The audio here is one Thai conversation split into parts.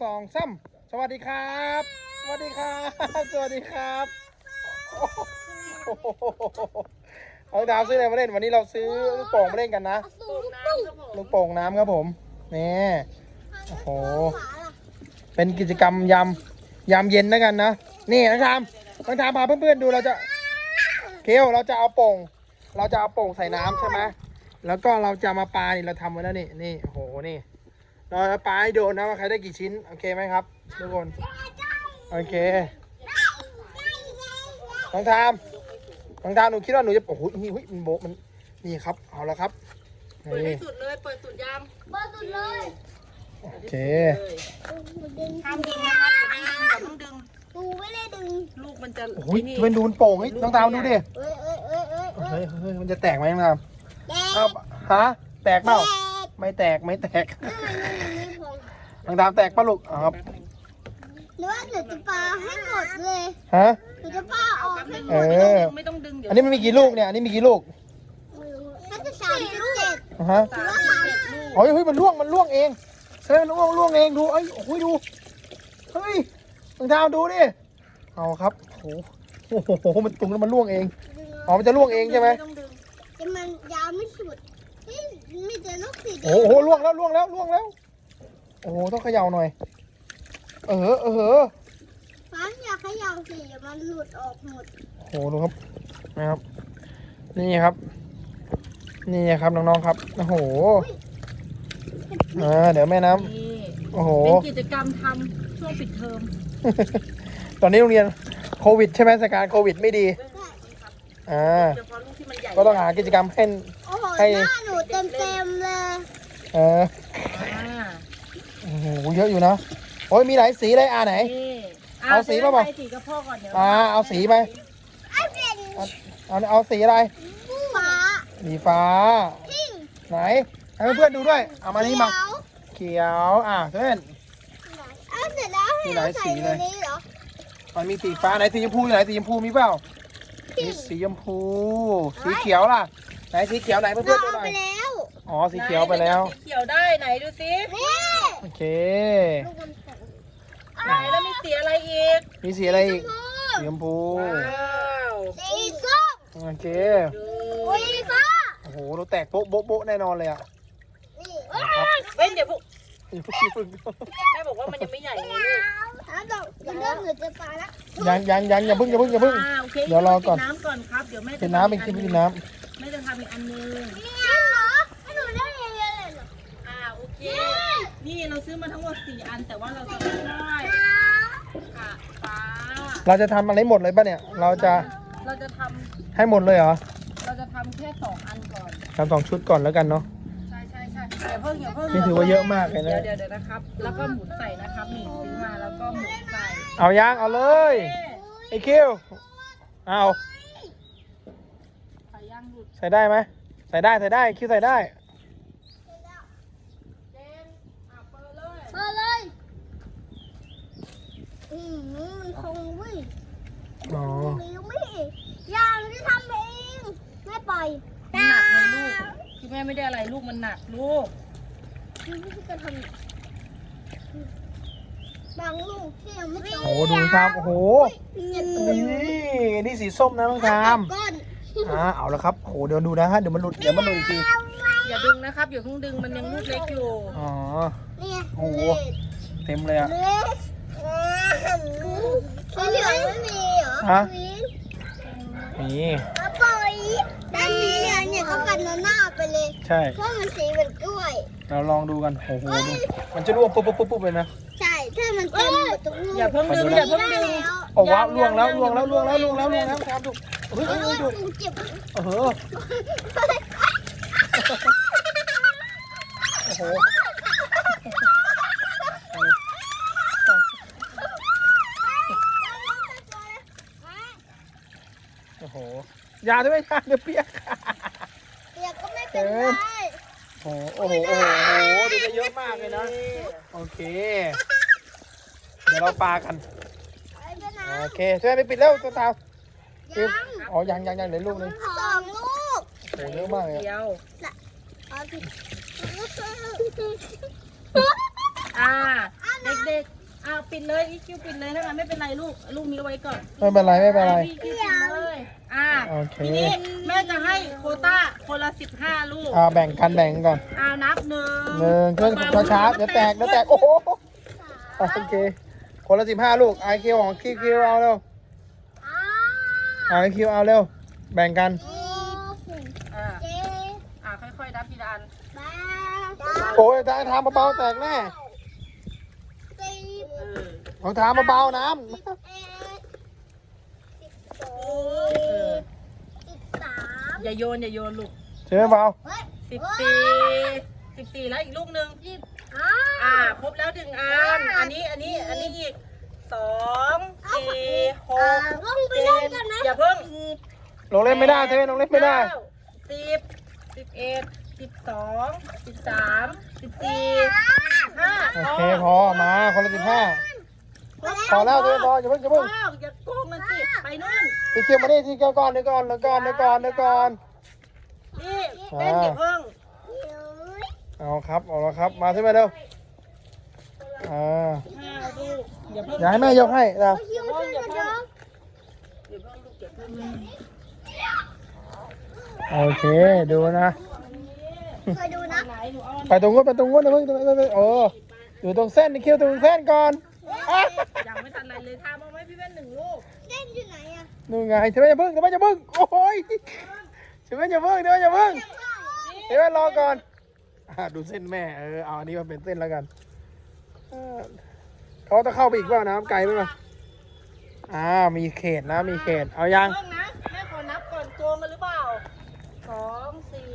สองสามสวัสดีครับ สวัสดีครับ สวัสดีครับโอ้โหเอาดาวซื้ออะไรมาเล่นวันนี้เราซื้อลูกโป่งมาเล่นกันนะ ลูกโป่งน้ำครับผม นี่โอ้โห เป็นกิจกรรมยามยามเย็นแล้วกันนะ นี่นักทามนักทามพาเพื่อนๆดูเราจะเคียวเราจะเอาโป่ง เราจะเอาโป่งใส่น้ำใช่ไหมแล้วก็เราจะมาปานี่เราทำไว้แล้วนี่ นี่ โอ้โห นี่ เราจะปาให้โดนนะว่าใครได้กี่ชิ้น โอเคไหมครับทุกคน โอเค น้องทาม น้องทามหนูคิดว่าหนูจะโอ้โหนี่เฮ้ยมันโบะมัน นี่ครับ เอาแล้วครับ เปิดให้นี่ สุดเลย เปิดสุดยามเบอร์สุดเลยโอเคดึงห้ามดึงนะครับอย่าเพิ่งดึง กูไม่ได้ดึงลูกมันจะโอ้ยจะเป็นดูนโป่งเฮ้ยน้องทามดูดิ เอ้ยเอ้ยเอ้ยเอ้ยเอ้ยเฮ้ยเฮ้ยมันจะแตกไหมน้องทามแดเอาฮะ แตกเปล่า ไม่แตกไม่แตกน้องทามแตกปะลูกอ๋อครับหรือว่าหนูจะปาให้หมดเลยฮะ หนูจะปาออกให้หมเอดอ ไม่ต้องดึงเดี๋ยวอันนี้มันมีกี่ลูกเนี่ย อันนี้มีกี่ลูกถ้าจะสามสิบเจ็ดอ่าฮะสามสิบเอ็ดลูกโอ้ยเฮ้ยมันล่วงมันล่วงเองเฮ้ยมันล่วงล่วงเองดูเอ้ยโอ้ยดู เฮ้ยน้องทามดูดิ เอาครับโอ้โหโอ้โหมันตุงแล้วมันล่วงเอง อ๋อ มันจะล่วงเองใช่ไหม ต้องดึงแต่มันยาวไม่สุดนี่ มีแต่ลูกสีแดโอ้งโหล่วงแล้วล่วงแล้วล่วงแล้ว โอ้โหต้องเขย่าหน่อย เออเออฟ้าอยากให้ยาวสีอย่ามันหลุดออกหมดโอ้โหดูครับนะครับ นี่ครับ นี่ครับน้องๆครับโอ้โหอ่าเดี๋ยวแม่น้ำนี่โอ้โห เป็นกิจกรรมทำช่วงปิดเทอมตอนนี้โรงเรียนโควิด ใช่ไหมสถานการณ์โควิดไม่ดีอ่า เฉพาะลูกที่มันใหญ่ก็ต้องหากิจกรรมให้โอ้โห ให้หน้าหนูเต็มเต็มๆเลยเอออ่าโอ้โหเยอะอยู่นะโอ้ยมีหลายสีเลยอ่าไหน นี่เอาสีมาบอกใสีกับพ่อก่อนเดี๋ยวอ่าเอาสีไปไอ้เป็นเอาเอาสีอะไรฟ้าสีฟ้า พิงไหนให้เพื่อนๆดูด้วยเอามานี่มาเขียวเขียวอ่าเพื่อน เอาเสร็จแล้วให้มีหลาเรายใส่สีในเลยนี้เหรอมันมีสีฟ้าไหนสีชมพูอยู่ไหนสีชมพูมีเปล่ามีสีชมพู สีเขียวล่ะ ไหนสีเขียวไหนเพื่อนๆดูเราเอาหน่อไปยแล้วอ๋อสีเขียวไปแล้ว สีเขียวได้ไหนดูสินี่โอเคลูกมันแข็งไหนแล้วมีสีอะไรอีกมีสีอะไรอีกสีชมพูว้าวสีส้มโอเคดูสีฟ้าโอ้โหเราแตกโป๊ะโบ๊ะโบ๊ะแน่นอนเลยอะนี่นะครับเว้นเดี๋ยวพวกอย่าเพิ่งพึ่งแม่บอกว่ามันยังไม่ใหญ่ไงลูกถ้าดอกมันเริ่มหนูจะปาแล้วยังยังยังอย่าเพิ่งอย่าเพิ่งอย่าเพิ่งอ่าโอเคเดี๋ยวรอก่อนกิน้ำก่อนครับเดี๋ยวแม่กินน้ำไปกินไปกินน้ แม่จะทำอีกอันนึงนี่เหรอให้หนูได้เยอะๆเลยเหรออ่าโอเค นี่เราซื้อมาทั้งหมดสี่อัน แต่ว่าเราจะไม่ได้อะฟ้าำเราจะทำอะไรหมดเลยป่ะเนี่ย เราจะเราจะทให้หมดเลยเหรอำเราจะทำแค่สองอันก่อน ทำสองชุดก่อนแล้วกันเนาะ ใช่ใช่ใช่อย่าเพิ่งอย่าเพิ่งนี่ถือว่าเยอะมากเลยนะ เดี๋ยวเดี๋ยวเดี๋ยวนะครับ แล้วก็หมุนใส่นะครับนี่ซื้อมาแล้วก็หมุนใส่เอายางเอาเลยเอ๊ะไอคิวเอา ใส่ย่างหลุด ใส่ได้ไหมใส่ได้ใส่ได้คิวใส่ได้เจนอะเปิดเลยมาเลย อืมมันคงเว้ยอ๋อมีไม่อย่างที่ทำเองไม่ปล่อยมันหนักเลยลูกที่แม่ไม่ได้อะไรลูกมันหนักลูกนี่วิธีการทำบางลูกที่ยังไม่โตโอ้โหดูทามโอ้โหเจ็บนี่นี่สีส้มนะน้องทามก้อน อ่าเอาละครับโอ้โหเดี๋ยวดูนะฮะเดี๋ยวมันหลุดเดี๋ยวมันหลุดอีกทีอย่าดึงนะครับอย่าเพิ่งดึงมันยังลูกเล็กอยู่อ๋อนี่ไงโอ้โหเต็มเลยอะเล็กสีเหลืองไม่มีเหรอฮะมีนี่กระปล่อยด้านนี้เนี่ยเนี่ยเขากันหน้าไปเลย ใช่เพราะมันสีเหมือนกล้วยเราลองดูกันโอ้โหดูมันจะร่วงปุ๊บปุ๊บปุ๊บปุ๊บเลยนะ ใช่ ถ้ามันเต็มหมดทุกลูกอย่าเพิ่งดึงอย่าเพิ่งดึง โอ้ว้าวล่วงแล้วล่วงแล้วล่วงแล้วล่วงแล้วล่วงแล้วครับดูเฮ้ยโอ้เฮ้ยยดูกูเจ็บเออโอ้โหโอ้โหอย่าด้วยอย่าเดี๋ยวเปียกเปียกก็ไม่เป็นไรโอ้โหโอ้โหโอ้โหโอ้โหดูจะเยอะมากเลยนะ โอเค เดี๋ยวเราปากันไปด้วยนะ โอเคช่วยไปปิดแล้วตัวเตายังอ๋อยังยังยังเหลือลูกนึงสองลูกโอ้โหเยอะมากเลยอะเดียวเอาผิดอ่าเด็กปิดเลยอีคิวปิดเลยถ้างั้นไม่เป็นไรลูกลูกนี้เอาไว้ก่อนไม่เป็นไรไม่เป็นไรพี่คิวปิดเลยอ่าโอเค ทีนี้แม่จะให้โควต้าคนละสิบห้าลูกอ่าแบ่งกันแบ่งกันก่อนอ่านับหนึ่งหนึ่งช่วยช้าๆเดี๋ยวแตกเดี๋ยวแตกโอ้โหโอเค คนละสิบห้าลูกไอคิวของคิวคิวเอาเร็วอ้าไอคิวเอาเร็ว แบ่งกันหกอ่าเจ็ดอ่าค่อยๆนับทีละอันแปดเก้าโอ้ยทางทางเบาๆแตกแน่สิบเออรองเท้าเบาๆน้เอ็ดสิบสองเออสิบสามอย่าโยนอย่าโยนลูกำเชื่อเบาเฮ้ยสิบสี่สิบสี่แล้วอีกลูกหนึ่งสิบ ห้าอ่าครบแล้วหนึ่งอันอันนี้อันนี้อันนี้อีกสองสี่หอ่ากลงไปเจ็เล่นดกันไหมอย่าเพิ่งลงเล่นไม่ได้เทนลงเล่นไม่ได้เก้าสิบสิบเอ็ดสิบสองสิบสามสิบสี่ห้าโอเคพอมาคนละสิบห้าพอแล้วเทนพออย่าเพิ่งอย่าพ่อเพิ่งอย่าโกงกันสิ ไปนู่น ทีเคียวมาดิทีเคียวก่อนเดี๋ยวก่อนเดี๋ยวก่อนเดี๋ยวก่อนเดี๋ยวก่อน นี่เล่นอย่าเพิ่งเดี๋ยว เอาครับเอาละครับ มาขึ้นมาเร็วอ่าห้าลูกอย่าเพิ่งอย่าให้แม่ยกให้นะคิวช่วยกันเนาะอย่าเพิ่งลูกอย่าเพิ่งโอเคดูนะ เคยดูนะไหนหนูเอาไปตรงนู้นไปตรงนู้นนะเพิ่งไปไปโอ้อยู่ตรงเส้นนี่คิวตรงเส้นก่อนอะยังไม่ทันไรเลยทำเอาไหมพี่แว่นหนึ่งลูกเล่นอยู่ไหนอะนู่นไงเทไม่อย่าเพิ่งเทไม่อย่าเพิ่งโอ้ยเทไม่อย่าเพิ่งเทไม่อย่าเพิ่งเทไม่รอก่อนอะ ดูเส้นแม่เออเอาอันนี้มาเป็นเส้นแล้วกันเขาจะเข้าไปอีกเปล่าน้ำไกลไหมล่ะอ่ามีเขตนะมีเขตเอายังงนะแม่ขอนับก่อนโกงกันหรือเปล่าสองสี่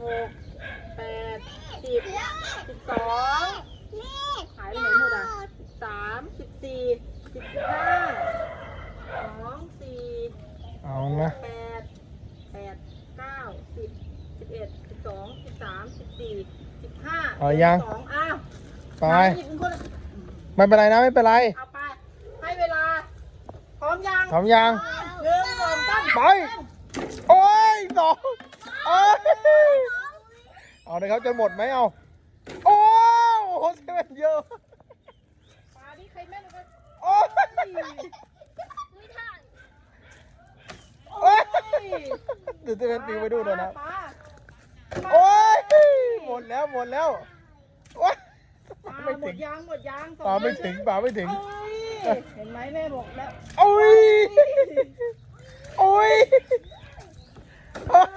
หกแปดสิบสิบสอง นี่ หายไปไหนหมดอะสิบสามสิบสี่สิบห้าสองสี่ เอานะ แปดแปดเก้าสิบสิบเอ็ดสิบสองสิบสามสิบสี่สิบห้า เอายัง สองอ้าวไปหยิบเป็นคนละไม่เป็นไรนะ ไม่เป็นไรเอาไป ให้เวลา พร้อมยังพร้อมยัง หนึ่งสองสามไป โอ้ยสองเอ้ยเอาเลยครับจะหมดไหมเอา โอ้โหเซเว่นเยอะปาดิใครแม่นกันโอ้ยไม่ทันโอ้ยเดี๋ยวเซเว่นปิวไปดูหน่อยนะปาโอ้ยหมดแล้วหมดแล้วโอ้ยปา ไม่หมถึดงยางหมดยางสองป่าไม่ถึงป่าไม่ถึงโอ้ยเห็นไหมแม่บอกแล้วโอ้ย โอ้ยโอ้ย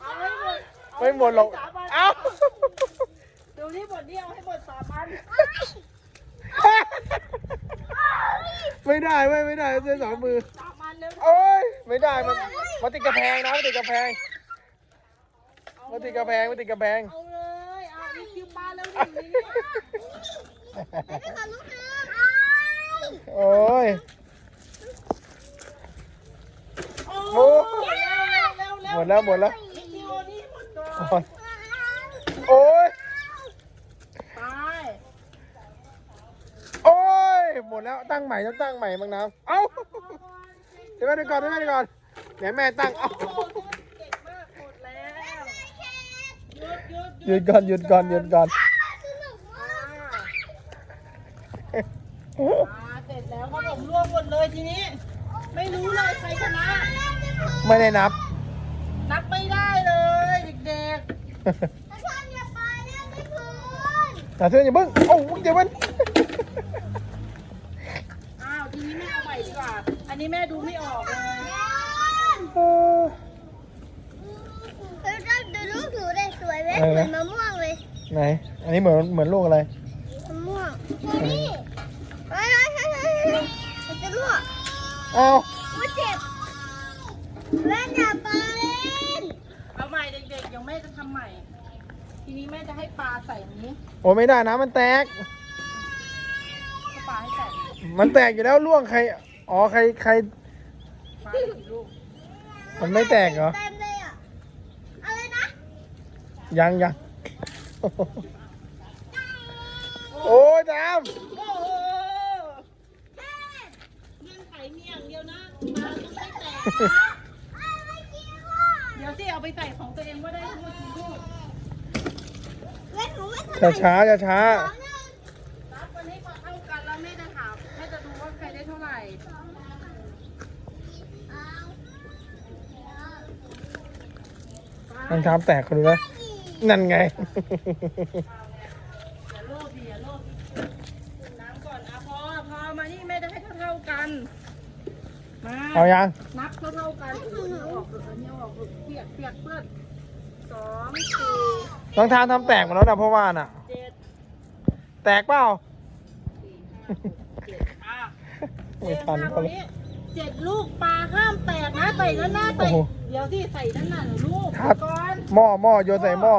เอาให้หมดไม่หมดหรอก สามอันเอ้าดูนี่หมดนี่เอาให้หมดสามอันไม่ได้ไม่ไม่ได้เส้นสองมือ สามอันเร็วโอ้ย ไม่ได้ มันมันติดกระแพงนะมันติดกระแพงมันติดกระแพงมันติดกระแพง เอาเโอ้ยโอ้ยเร็วเร็วเร็วเร็วหมดแล้วหมดแล้วอีคิวนี่หมดก่อนโอ้ยโอ้ยไปโอ้ยหมดแล้วตั้งใหม่ต้องตั้งใหม่บางน้ำเอ้าเดี๋ยวแม่ดูก่อนเดี๋ยวแม่ดูก่อนเดี๋ยวแม่ตั้งเอ้าโอ้โหเก่งมากหมดแล้วหยุดหยุดหยุดก่อนหยุดก่อนหยุดก่อน อ่าอ่าเสร็จแล้วครับผมรวมหมดเลยทีนี้ ไม่รู้เลยใครชนะ ไม่ได้นับ นับไม่ได้เลยเด็กถ้าทันอย่าไปเล่นไม่คืนแต่เธออย่าเพิ่งโอ้ยเดี๋ยวมันๆอ้าวทีนี้แม่เอาใหม่ดีกว่า อันนี้แม่ดูไม่ออกเลย เออเฮ้ยดูลูกหนูเลยสวยไหมเหมือนมะม่วงเลยไหน อันนี้เหมือนเหมือนลูกอะไร มะม่วงนี่เฮ้ยเฮ้ยเฮ้ยเฮ้ยเฮ้ยมันจะรั่ว เอ้า มันเจ็บแม่อย่าไปเล่น เอาใหม่เด็กๆเดี๋ยวแม่จะทำใหม่ ทีนี้แม่จะให้ปลาใส่นี้โอ้ไม่ได้นะมันแตกให้ปลาให้ใส่มันแตกอยู่แล้วล่วงใคร อ๋อใครใคร ปลาได้กี่ลูกมันไม่แตกเหรอ เต็มเลยอะ อะไรนะ ยังยังโอ้ยจามโอ้โหเงื่อนไขมีอย่างเดียวนะปลาต้องไม่แตกนะ ไม่คิดว่า เดี๋ยวสิเอาไปใส่ของตัวเองว่าได้ทั้งหมดกี่ลูก เล่นหนูไม่ทัน ช้าช้าช้าช้าสองหนึ่งนับกันให้พอเท่ากันแล้วแม่จะถามแม่จะดูว่าใครได้เท่าไหร่รองเท้าแตกคนดูนะนั่นไง อย่าโลภดิอย่าโลภดื่มน้ำก่อนอะพอพอมานี่แม่จะให้เท่าๆกัน มาเอายัง นับเท่าๆกันโอ้โหนี่เอาออกเถอะอันนี้เอาออกเถอะเปียกเปียกเปื้อนสองสี่ รองเท้าทำแตกหมดแล้วนะเพราะว่าน่ะ เจ็ดแตกเปล่าเจ็ดอะไม่ทันเจ็ดเขามาเลย นี้เจ็ดลูกปลาห้ามแตกนะใส่ด้านหน้าใส่โอ้โหเดี๋ยวสิใส่ด้านหน้าเหรอลูกครับ ก่อนหม้อหม้อโยนใส่หม้อ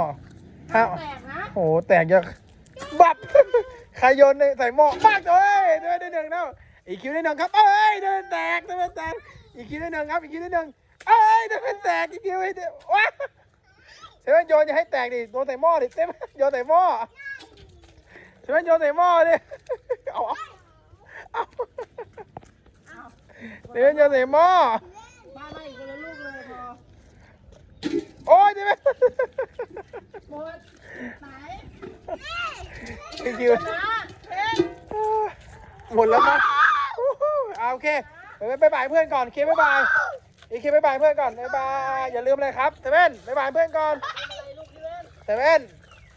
ห้าอ้ามว แตกนะโอ้โหแตกเยอะบับ ใครโยนใส่หม้อปักเอ้ยเดินได้หนึ่งแล้วอีกคิวได้หนึ่งครับเอ้ยเดินแตกเดินแตกอีกคิวได้หนึ่งครับอีกคิวได้หนึ่งเอ้ยเดินแตกอีกคิวให้เดินว้า เซเว่นโยนอย่าให้แตกดิโยนใส่หม้อดิเซเว่นโยนใส่หม้อเซเว่นโยนใส่หม้อดิเอาเอาเอาเซเว่นโยนใส่หม้อมามาอีกคนละลูกเลยพอโอ้ยเซเว่นหมดไหนอีกคิวนะเฮ้ยหมดแล้วมั้งเอาโอเคไปบายเพื่อนก่อนเคบายบายอีเคบายบายเพื่อนก่อนบายบายอย่าลืมเลยครับเซเว่นบายบายเพื่อนก่อน เลื่อนเซเว่น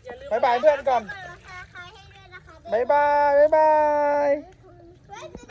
อย่าลืมบายบายเพื่อนก่อนราคาขายให้ด้วยนะคะบายบายบายบาย